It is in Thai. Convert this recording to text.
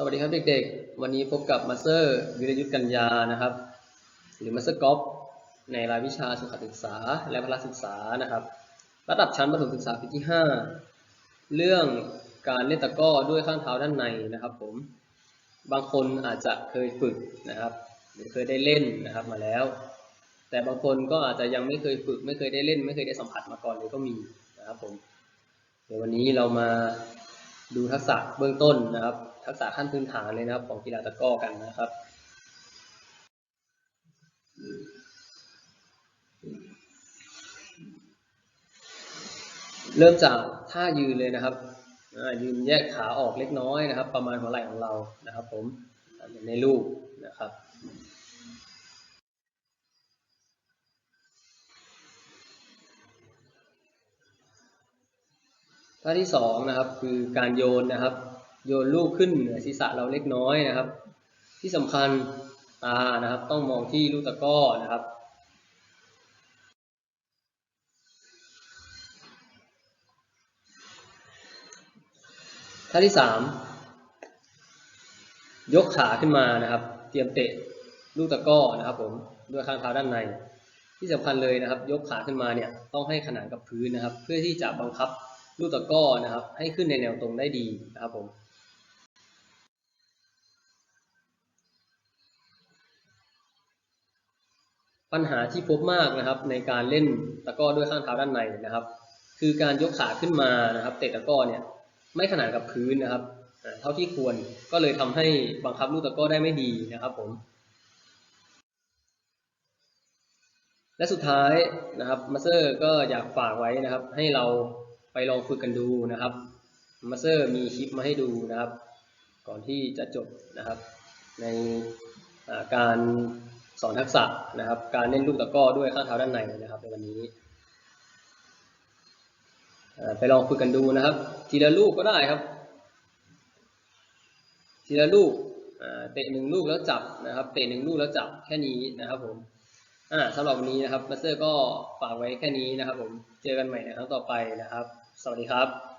สวัสดีครับเด็กๆ วันนี้พบกับมาสเตอร์วิรยุทธกัญญานะครับ หรือมาสเตอร์กอฟในรายวิชาสุขศึกษาและพละศึกษานะครับ ระดับชั้นประถมศึกษาปีที่ 5 เรื่องการเล่นตะก้อด้วยข้างเท้าด้านในนะครับ ผม บางคนอาจจะเคยฝึกนะครับ หรือเคยได้เล่นนะครับมาแล้ว แต่บางคนก็อาจจะยังไม่เคยฝึก ไม่เคยได้เล่น ไม่เคยได้สัมผัสมาก่อนเลยก็มีนะครับผม เดี๋ยววันนี้เรามา ดูทักษะเบื้องต้นนะครับ ทักษะขั้นพื้นฐานเลยนะครับ ของกีฬาตะก้อกันนะครับเริ่มจากท่ายืนเลยนะครับ ยืนแยกขาออกเล็กน้อยนะครับ ประมาณหัวไหล่ของเรานะครับ ผมในรูปนะครับ ท่าที่สองนะครับคือการโยนนะครับ โยนลูกขึ้นเหนือศีรษะเราเล็กน้อยนะครับ ที่สำคัญตานะครับ ต้องมองที่ลูกตะก้อนะครับ ท่าที่สามยกขาขึ้นมานะครับ เตรียมเตะลูกตะก้อนะครับ ผมด้วยข้างเท้าด้านใน ที่สำคัญเลยนะครับ ยกขาขึ้นมาเนี่ยต้องให้ขนานกับพื้นนะครับ เพื่อที่จะบังคับ ลูกตะก้อนะครับ ให้ขึ้นในแนวตรงได้ดีนะครับผมปัญหาที่พบมากนะครับ ในการเล่นตะก้อด้วยข้างเท้าด้านในนะครับ คือการยกขาขึ้นมานะครับ เตะตะก้อเนี่ยไม่ขนานกับพื้นนะครับเท่าที่ควรก็เลยทำให้บังคับลูกตะก้อได้ไม่ดีนะครับผม และสุดท้ายนะครับมาเตอร์ก็อยากฝากไว้นะครับ ให้เรา ไปลองฝึกกันดูนะครับมาสเตอร์มีคลิปมาให้ดูนะครับ ก่อนที่จะจบนะครับ ในการสอนทักษะนะครับ การเล่นลูกตะก้อด้วยข้างเท้าด้านในนะครับในวันนี้ไปลองฝึกกันดูนะครับ ทีละลูกก็ได้ครับ ทีละลูกเตะหนึ่งลูกแล้วจับนะครับ เตะหนึ่งลูกแล้วจับแค่นี้นะครับผมสำหรับวันนี้นะครับมาสเตอร์ก็ฝากไว้แค่นี้นะครับผมเจอกันใหม่ในครั้งต่อไปนะครับ สวัสดีครับ